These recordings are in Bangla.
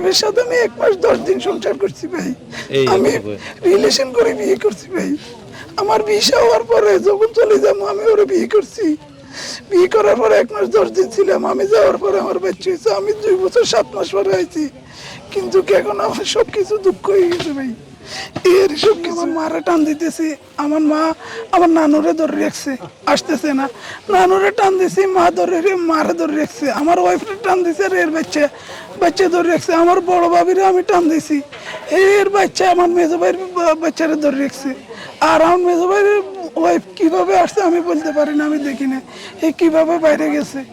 ওয়াইফের সাথে আমি এক মাস দশ দিন সংসার করছি ভাই। আমি রিলেশন করে বিয়ে করছি ভাই। আমার বিয়ে হওয়ার পরে যখন চলে যাব আমি ওরা বিয়ে করছি। বিয়ে করার পরে এক মাস দশ দিন ছিলাম। আমি যাওয়ার পরে আমার বাচ্চা হয়েছে। আমি দুই বছর সাত মাস পরে আইছি। কিন্তু এখন আমার সব কিছু দুঃখ হয়ে গেছে ভাই। এর সব কিছু। মারা টান দিতেছি, আমার মা আমার নানুরে ধরে রাখছে, আসতেছে না। নানুরে টান দিছি, মা ধরে রে- মারে ধরে রাখছে। আমার ওয়াইফরে টান দিছে আর এর বাচ্চা বাচ্চা ধরে রাখছে। আমার বড় ভাবিরে আমি টান দিছি। এর বাচ্চা আমার মেজো ভাইয়ের বাচ্চারে ধরে রাখছে। আর আমার মেজো ভাইয়ের ওয়াইফ কীভাবে আসছে আমি বলতে পারি না, আমি দেখি না। এ কীভাবে বাইরে গেছে।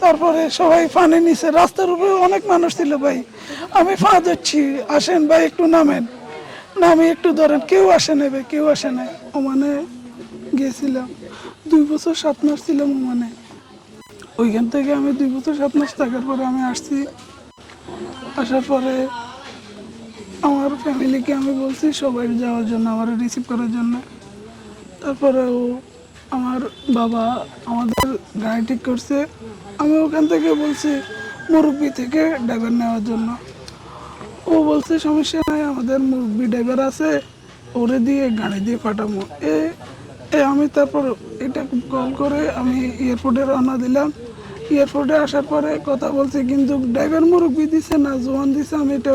তারপরে সবাই ফানে নিছে। রাস্তার উপরে অনেক মানুষ ছিল ভাই। আমি ফা যাচ্ছি আসেন ভাই, একটু নামেন। নামে একটু ধরেন, কেউ আসে নেবে কেউ আসে নাই। ওমানে গিয়েছিলাম। দুই বছর সাত মাস ছিলাম ওমানে। ওইখান থেকে আমি দুই বছর সাত মাস থাকার পরে আমি আসছি। আসার পরে আমার ফ্যামিলিকে আমি বলছি, সবাই যাওয়ার জন্য, আমার রিসিভ করার জন্য। তারপরে ও আমার বাবা আমাদের গাড়ি ঠিক করছে। আমি ওখান থেকে বলছি, মুরব্বি থেকে ড্রাইভার নেওয়ার জন্য। ও বলছে, সমস্যা নাই, আমাদের মুরব্বি ড্রাইভার আছে, ওরে দিয়ে গাড়ি দিয়ে পাঠাবো। এ এ, আমি তারপর এটা কল করে আমি এয়ারপোর্টে রওনা দিলাম। এয়ারপোর্টে আসার পরে কথা বলছি, কিন্তু ড্রাইভার মুরব্বি দিছে না, জোয়ান দিছে। আমি এটা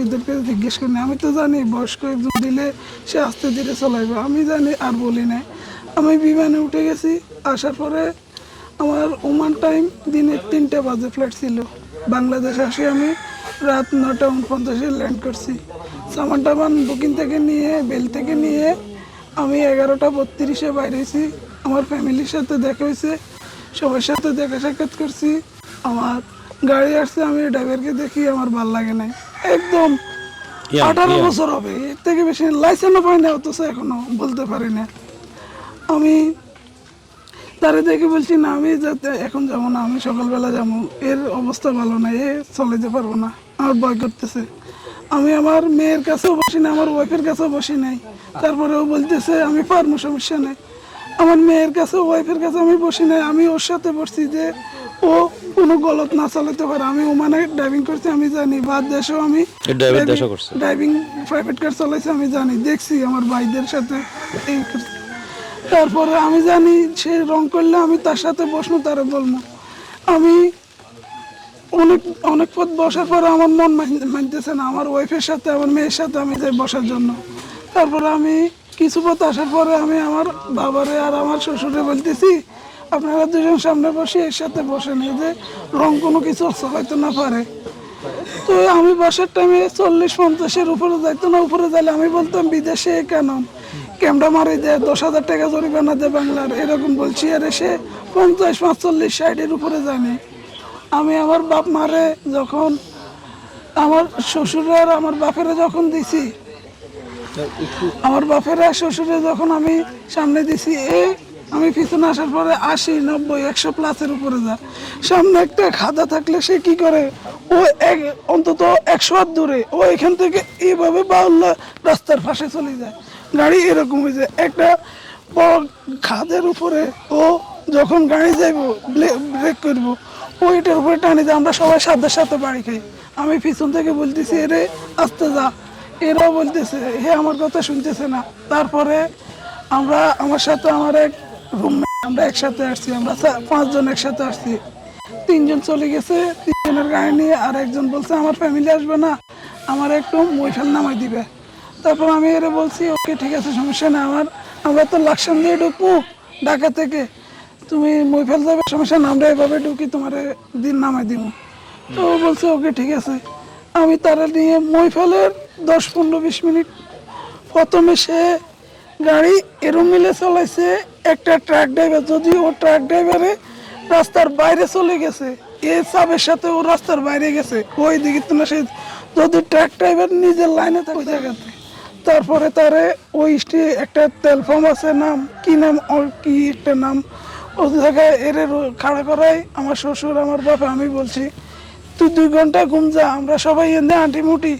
এদেরকে জিজ্ঞেস করি, আমি তো জানি, বয়স্ক একজন দিলে সে আস্তে ধীরে চলাইবে। আমি জানি, আর বলি নাই। আমি বিমানে উঠে গেছি, আসার পরে আমার ওমান টাইম দিনের তিনটে বাজে ফ্লাইট ছিল। বাংলাদেশ আসি আমি রাত নটা উনপঞ্চাশে ল্যান্ড করছি। সামান টামান বুকিং থেকে নিয়ে বেল থেকে নিয়ে আমি এগারোটা বত্রিশে বাইরেছি আমার ফ্যামিলির সাথে দেখা হয়েছে সবার সাথে দেখা সাক্ষাৎ করছি। আমার গাড়ি আসছে আমি ড্রাইভারকে দেখি আমার ভালো লাগে নাই। একদম আঠারো বছর হবে এর থেকে বেশি লাইসেন্সও পাই না অথচ এখনও বলতে পারি না। আমি তারে দেখে বলছি না আমি যাতে এখন যাব না আমি সকালবেলা যাব। এর অবস্থা ভালো না এ চলে যেতে পারব না। আমার ভয় করতেছে। আমি আমার মেয়ের কাছেও বসি না আমার ওয়াইফের কাছেও বসি নাই। তারপরে ও বলতেছে আমি পারব সমস্যা নেই। আমার মেয়ের কাছে ওয়াইফের কাছে আমি বসি নাই। আমি ওর সাথে বসছি যে ও কোনো গলত না চালাতে পারে। আমি ওমানে ড্রাইভিং করছি আমি জানি। বাদ দেশেও আমি। ড্রাইভিং প্রাইভেট কার চালাইছে আমি জানি। দেখছি আমার ভাইদের সাথে এই তারপরে আমি জানি সে রং করলে আমি তার সাথে বসবো তারা বলব। আমি অনেক অনেক পথ বসার পরে আমার মন মান- মানতেছে না। আমার ওয়াইফের সাথে, আমার মেয়ের সাথে আমি যাই বসার জন্য। তারপরে আমি কিছু পথ আসার পরে আমি আমার বাবারে আর আমার শ্বশুরে বলতেছি, আপনারা দুজন সামনে বসে এর সাথে বসেন। এই যে রং কোনো কিছু হয়তো না পারে। তো আমি বাসার টাইমে চল্লিশ, পঞ্চাশের উপরে যাইতো না, উপরে যাইলে আমি বলতাম, বিদেশে কেন? ক্যামেরা মারি দেয় দশ হাজার টাকা জরিমানা দেয় বাংলার। এরকম বলছি, আর এসে পঞ্চাশ, পাঁচচল্লিশ, ষাটের উপরে যায়নি। আমি আমার বাপ মারে যখন, আমার শ্বশুরে আর আমার বাপেরে যখন দিছি, আমার বাপের শ্বশুরে যখন আমি সামনে দিছি, এ, আমি পিছনে আসার পরে আশি, নব্বই, একশো প্লাসের উপরে যায়। সামনে একটা খাদা থাকলে সে কি করে? ও এক, অন্তত একশো হাত দূরে, ও এখান থেকে এইভাবে বাউল্লা রাস্তার পাশে চলে যায়। গাড়ি এরকম হয়ে যায়। একটা বড় খাদের উপরে ও যখন গাড়ি যাইব ব্রেক করব ওইটার উপরে টানি যায় আমরা সবাই সাথে সাথে বাড়ি খাই। আমি পিছন থেকে বলতেছি, এরে, আস্তে যা। এরাও বলতেছে, হে, আমার কথা শুনতেছে না। তারপরে আমরা, আমার সাথে আমার এক রুম আমরা একসাথে আসছি, আমরা পাঁচজন একসাথে আসছি। তিনজন চলে গেছে, তিনজনের গাড়ি নিয়ে আর একজন বলছে, আমার ফ্যামিলি আসবে না। আমার একটু মৈঠাল নামাই দিবে। তারপর আমি এরে বলছি, ওকে, ঠিক আছে, সমস্যা নেই, আমার, আমরা তো লাকসাম দিয়ে ঢুকবো, ঢাকা থেকে। তুমি মৈফেল যাবে সমস্যা না আমরা এভাবে ঢুকি তোমার দিন নামাই দিব তো ও বলছে, ওকে, ঠিক আছে। আমি তারা নিয়ে মৈফেলের দশ, পনেরো, বিশ মিনিট প্রথমে সে গাড়ি এরম মিলে চালাইছে, একটা ট্রাক ড্রাইভার যদিও ও ট্রাক ড্রাইভারে রাস্তার বাইরে চলে গেছে, এ চাপের সাথে ও রাস্তার বাইরে গেছে ওই দিকে তো না সে যদি ট্রাক ড্রাইভার নিজের লাইনে থাকে, ওই জায়গাতে। তারপরে তারে ওই একটা তেল পাম্প আছে, নাম, কি নাম কি একটা নাম ওই জায়গায় এর খাড়া করাই আমার শ্বশুর, আমার বাবা আমি বলছি, তুই দুই ঘণ্টা ঘুম যা, আমরা সবাই এনে আঁটি মুটি।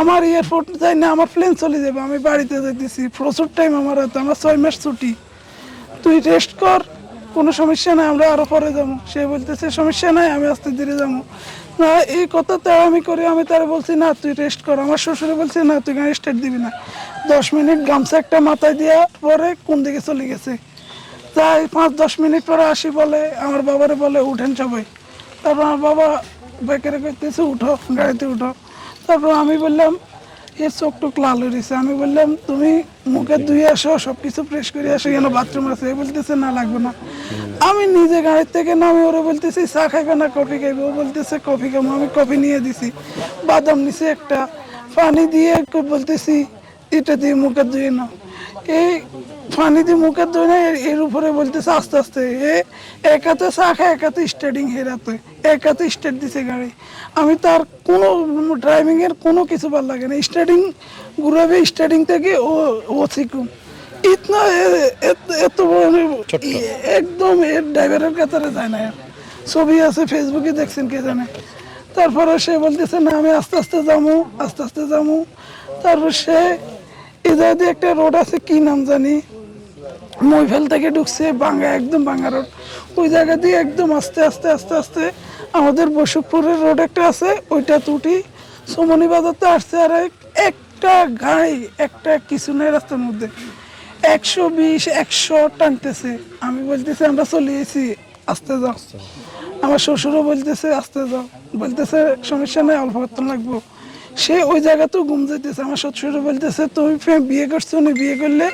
আমার এয়ারপোর্ট যাই না, আমার প্লেন চলে যাবে, আমি বাড়িতে যাইতেছি। প্রচুর টাইম আমার হাতে, আমার ছয় মাস ছুটি। তুই রেস্ট কর, কোনো সমস্যা নাই, আমরা আরও পরে যাব। সে বলতেছে, সমস্যা নাই, আমি আস্তে ধীরে যাব। না, এই কথাতে আমি করি আমি তার বলছি, না, তুই রেস্ট কর। আমার শ্বশুরে বলছে, না, তুই গাড়ি স্টার্ট দিবি না। দশ মিনিট গামছা একটা মাথায় দিয়া পরে কোন দিকে চলে গেছে? তাই পাঁচ, দশ মিনিট পরে আসি বলে, আমার বাবারে বলে, উঠেন সবাই। তারপর আমার বাবা বেকারে করতেছে উঠো, গাড়িতে উঠো। তারপর আমি বললাম এর চোখ টোক লাল হয়ে গেছে আমি বললাম, তুমি মুখে ধুয়ে আসো সব কিছু ফ্রেশ করে আসো, কেন বাথরুম আছে? বলতেছে, না, লাগবে না। আমি নিজে গাড়ির থেকে নামি, ওরা বলতেছি, চা খাইবে না, কফি খাইবে? ও বলতেছে, কফি খাব, আমি কফি নিয়ে দিছি। বাদাম নিছি একটা, পানি দিয়ে বলতেছি, এটা দিয়ে মুখে ধুয়ে নাও। এই পানি দিয়ে মুখে ধুয়ে না এর- উপরে বলতেছে আস্তে আস্তে এ এক হাতে চা খায় এক হাতে স্টার্টিং হেরাতে এক হাতে স্টার্ট দিছে গাড়ি। আমি তার কোনো ড্রাইভিং এর কোনো কিছু ভালো লাগে না। স্টার্টিং ঘুরাবে স্টার্টিং থেকে ও ও শিখুন ইতনা এত- একদম এর ড্রাইভারের কাতারে যায় না ছবি আছে ফেসবুকে দেখছেন কে জানে। তারপরে সে বলতেছে না আমি আস্তে আস্তে যাব আস্তে আস্তে যাব। তারপর সে এদের দিয়ে একটা রোড আছে, কি নাম জানি? মইফেল থেকে ঢুকছে বাঙ্গা একদম বাঙ্গা রোড। ওই জায়গা দিয়ে একদম আস্তে আস্তে আস্তে আস্তে আমাদের বসুকপুরের রোড একটা আছে, ওইটা তুটি সোমনি বাজার তো আসছে আর একটা গাড়ি, একটা কিছু নেই রাস্তার মধ্যে। একশো বিশ, একশো টানতেছে। আমি বলতেছি, আমরা চলে এসেছি, আস্তে যাও। আমার শ্বশুরও বলতেছে, আস্তে যাও। বলতেছে, সমস্যা নেই, অল্প লাগবো। সে ওই জায়গাতেও ঘুম যাইতেছে, আমার শ্বশুরও বলতেছে, তুমি বিয়ে করছ না? বিয়ে করলে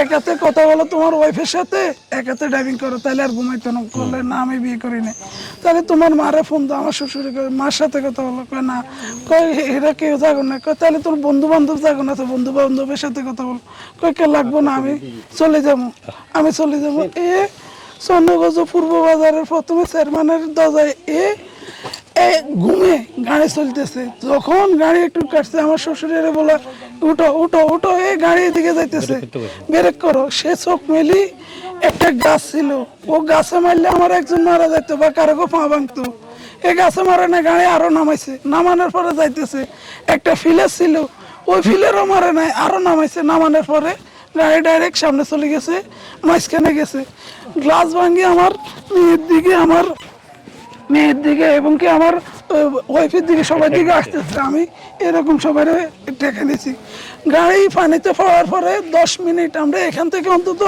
এক হাতে কথা বলো তোমার ওয়াইফের সাথে এক হাতে ড্রাইভিং করো, তাহলে আর ঘুমাইতো না। করলে না, আমি বিয়ে করি না তাহলে তোমার মারে ফোন দাও, আমার শ্বশুরে মার সাথে কথা বলো। কয়, না। কয়, এরা কেউ যাগো না। কয়, তাহলে তোর বন্ধু বান্ধব যাগো না তো? বন্ধু বান্ধবের সাথে কথা বলো। কয়, কে লাগবো না, আমি চলে যাব, আমি চলে যাব। এ, চন্দ্রগঞ্জ পূর্ব বাজারের প্রথমে চেয়ারম্যানের দরজায় এ এ ঘুমে গাড়ি চলতেছে। যখন গাড়ি একটু কাটছে আমার শ্বশুরের বলে উঠো উঠো উঠো এই গাড়ি এদিকে যাইতেছে। ব্রেক করো। সে চোখ মেলি একটা গাছ ছিল। ও গাছে মারলে আমার একজন মারা যাইতো বা কারও পা ভাঙতো। এই গাছে মারে না গাড়ি আরও নামাইছে। নামানোর পরে যাইতেছে একটা ফিলার ছিল। ওই ফিলেরও মারে নাই আরও নামাইছে। নামানোর পরে গাড়ি ডাইরেক্ট সামনে চলে গেছে মাঝখানে গেছে। গ্লাস ভাঙিয়ে আমার দিকে আমার মেয়ের দিকে এবং কি আমার ওয়াইফের দিকে সবার দিকে আসতেছে। আমি এরকম সবাই টেকে নিয়েছি গাড়ি পানিতে পড়ার পরে দশ মিনিট আমরা এখান থেকে অন্তত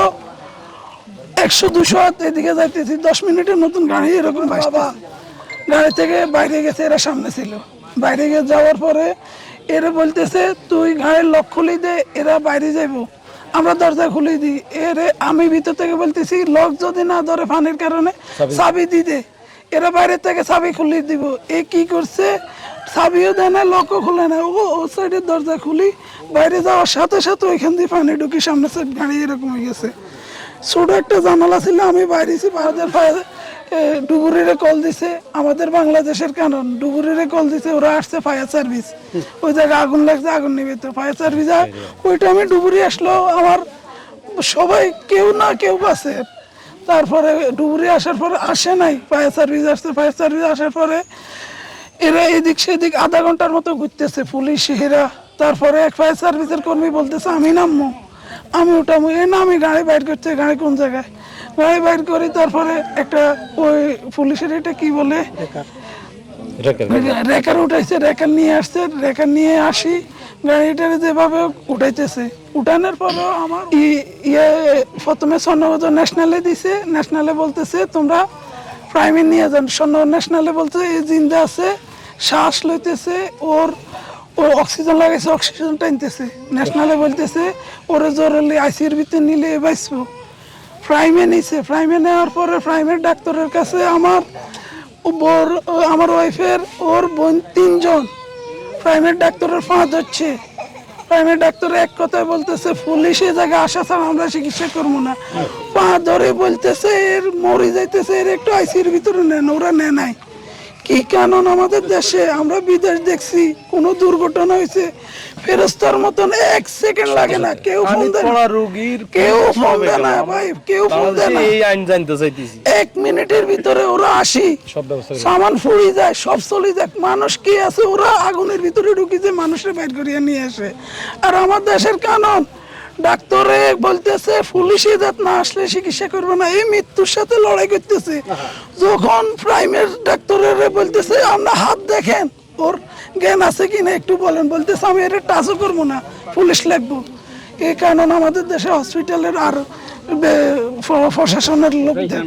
একশো দুশো এদিকে যাইতেছি। দশ মিনিটের নতুন গাড়ি এরকম বাবা। গাড়ি থেকে বাইরে গেছে এরা সামনে ছিল। বাইরে গিয়ে যাওয়ার পরে এরা বলতেছে তুই গাড়ির লক খুলি দে এরা বাইরে যাইবো। আমরা দরজা খুলে দিই। এরে আমি ভিতর থেকে বলতেছি লক যদি না ধরে পানির কারণে চাবি দি দে। এরা বাইরে থেকে চাবি খুলে দিব। এ কি করছে? চাবিও দেয় না লকও খুলে না। ও ও সাইডের দরজা খুলি, বাইরে যাওয়ার সাথে সাথে ওইখান দিয়ে পানি ঢুকি সামনে সাইড গাড়ি এরকম হয়ে গেছে। ছোট একটা জানালা ছিল, আমি বাইরেছি বাজার ফায়ার ডুবুরিরে কল দিছে। আমাদের বাংলাদেশের কারণ, ডুবুরিরে কল দিছে, ওরা আসছে ফায়ার সার্ভিস ওই জায়গায় আগুন লাগছে, আগুন নিবে তো। ফায়ার সার্ভিস ওই টাইমে ডুবুরি আসলো, আমার সবাই কেউ না কেউ বাসে তারপরে ডুবুরি আসার পরে আসে নাই। ফায়ার সার্ভিস আসছে ফায়ার সার্ভিস আসার পরে এরা এদিক সেদিক আধা ঘণ্টার মতো ঘুরতেছে পুলিশ এরা তারপরে এক ফায়ার সার্ভিসের কর্মী বলতেছে আমি নামবো। আমি উঠামো এ না আমি গাড়ি বাইর করছে গাড়ি কোন জায়গায়? গাড়ি বাইর করি তারপরে একটা ওই পুলিশের এটা কি বলে? রেকার উঠাইছে রেকার নিয়ে আসছে রেকার নিয়ে আসি। গাড়িটারে যেভাবে উঠাইতেছে, উঠানোর পরেও আমার ইয়ে প্রথমে স্বর্ণগত ন্যাশনালে দিছে ন্যাশনালে বলতেছে, তোমরা প্রাইমে নিয়ে যান। স্বর্ণ ন্যাশনালে বলতে এই জিন্দা আছে, শ্বাস লইতেছে, ওর ওর অক্সিজেন লাগাইছে অক্সিজেন টানতেছে। ন্যাশনালে বলতেছে, ওরে জরুরি আইসির ভিতরে নিলে বাঁচবো। প্রাইমে নিছে প্রাইমে নেওয়ার পরে প্রাইমের ডাক্তারের কাছে আমার ও ও আমার ওয়াইফের ওর বোন তিনজন। প্রাইমের ডাক্তারের ফাঁদ হচ্ছে। প্রাইমের ডাক্তার এক কথায় বলতেছে, পুলিশ জায়গায় আসা ছাড়া আমরা চিকিৎসা করব না। পা ধরে বলতেছে, এর মরে যাইতেছে, এর একটু আইসির ভিতরে নেন, ওরা নেয় নাই। কি কারণ আমাদের দেশে? আমরা বিদেশ দেখছি, কোনো দুর্ঘটনা হয়েছে ফেরস্তার মতন এক সেকেন্ড লাগে না। কেউ ফোন দেয় না। রোগীর কেউ ফোন দেয় না ভাই কেউ ফোন দেয় না। এই আইন জানতে চাইতেছি। এক মিনিটের ভিতরে ওরা আসি। সব ব্যবস্থা সামান ফুড়ি যায় সব চলে যাক। মানুষ কি আছে? ওরা আগুনের ভিতরে ঢুকি যে মানুষের বাইর করিয়ে নিয়ে আসে। আর আমার দেশের কানন ডাক্তারে বলতেছে পুলিশে যাত না আসলে চিকিৎসা করবে না। এই মৃত্যুর সাথে লড়াই করতেছে। যখন প্রাইমের ডাক্তারের বলতেছে আমরা হাত দেখেন। ওর জ্ঞান আছে কিনা একটু বলেন বলতেছে আমি এটা টাচও করব না পুলিশ লাগবো। এই কারণে আমাদের দেশে হসপিটালের আর প্রশাসনের লোকদের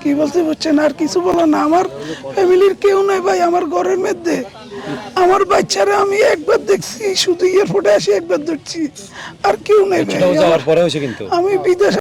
কি বলতে বুঝছেন? আর কিছু বলো না আমার ফ্যামিলির কেউ নাই ভাই আমার ঘরের মধ্যে। আমার বাচ্চারা আমি একবার দেখছি শুধু এয়ারপোর্টে আসি একবার দেখছি আর কেউ নেই আমি বিদেশে